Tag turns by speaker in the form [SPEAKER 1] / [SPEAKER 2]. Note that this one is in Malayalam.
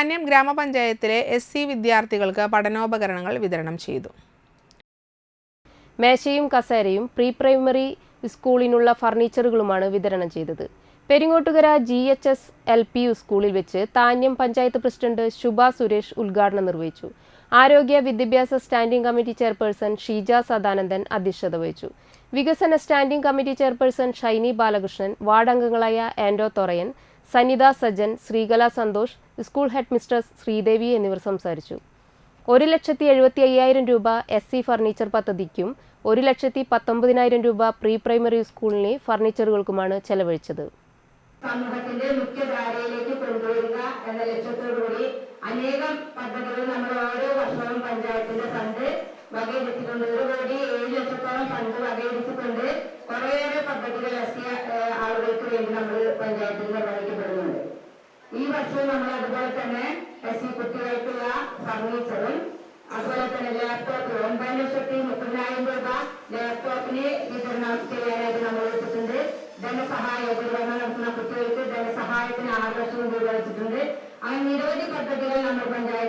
[SPEAKER 1] താന്യം ഗ്രാമപഞ്ചായത്തിലെ എസ് സി വിദ്യാർത്ഥികൾക്ക് പഠനോപകരണങ്ങൾ വിതരണം ചെയ്തു.
[SPEAKER 2] മേശയും കസേരയും പ്രീ പ്രൈമറി സ്കൂളിനുള്ള ഫർണിച്ചറുകളുമാണ് വിതരണം ചെയ്തത്. Peringottukara G H S L P U സ്കൂളിൽ വെച്ച് താന്യം പഞ്ചായത്ത് പ്രസിഡന്റ് ശുഭ സുരേഷ് ഉദ്ഘാടനം നിർവഹിച്ചു. ആരോഗ്യ വിദ്യാഭ്യാസ standing committee chairperson Sheeja Sadanandan അധ്യക്ഷത വഹിച്ചു. വികസന standing committee chairperson Shiny Balakrishnan ward അംഗങ്ങളായ Ando Thorayan Sanitha Sajjan Sreekala Santhosh school head mister Sreedevi എന്നിവർ സംസാരിച്ചു. ഒരു ലക്ഷത്തി എഴുപത്തി അയ്യായിരം രൂപ എസ് സി ഫർണിച്ചർ പദ്ധതിക്കും ഒരു ലക്ഷത്തി പത്തൊമ്പതിനായിരം രൂപ പ്രീ പ്രൈമറി സ്കൂളിലെ ഫർണിച്ചറുകൾക്കുമാണ് ചെലവഴിച്ചത്.
[SPEAKER 3] സമൂഹത്തിന്റെ മുഖ്യധാരയിലേക്ക് കൊണ്ടുവരിക എന്ന ലക്ഷ്യത്തോടുകൂടി അനേകം പദ്ധതികൾ നമ്മൾ ഓരോ വർഷവും പഞ്ചായത്തിന്റെ ഫണ്ട് വകയിരുത്തിക്കൊണ്ട് ഒരു കോടി ഏഴ് ലക്ഷത്തോളം ഫണ്ട് വകയിരുത്തിക്കൊണ്ട് കുറേയേറെ പദ്ധതികൾ എസ് ആളുകൾക്ക് വേണ്ടി നമ്മൾ വർഷവും നമ്മൾ അതുപോലെ തന്നെ എസ് സി കുട്ടികൾക്കുള്ള ഫർണിച്ചറും അതുപോലെ തന്നെ ലാപ്ടോപ്പ് ഒമ്പത് ലക്ഷത്തി മുപ്പതിനായിരം രൂപ ലാപ്ടോപ്പിന് വിതരണം ചെയ്യാനായിട്ട് നമ്മൾ വെച്ചിട്ടുണ്ട്. ധനസഹായ ഉപകരണം നടത്തുന്ന കുട്ടികൾക്ക് ധനസഹായത്തിന് ആറ് ലക്ഷം രൂപ വെച്ചിട്ടുണ്ട്. അങ്ങനെ നിരവധി പദ്ധതികൾ നമ്മൾ പഞ്ചായത്തിൽ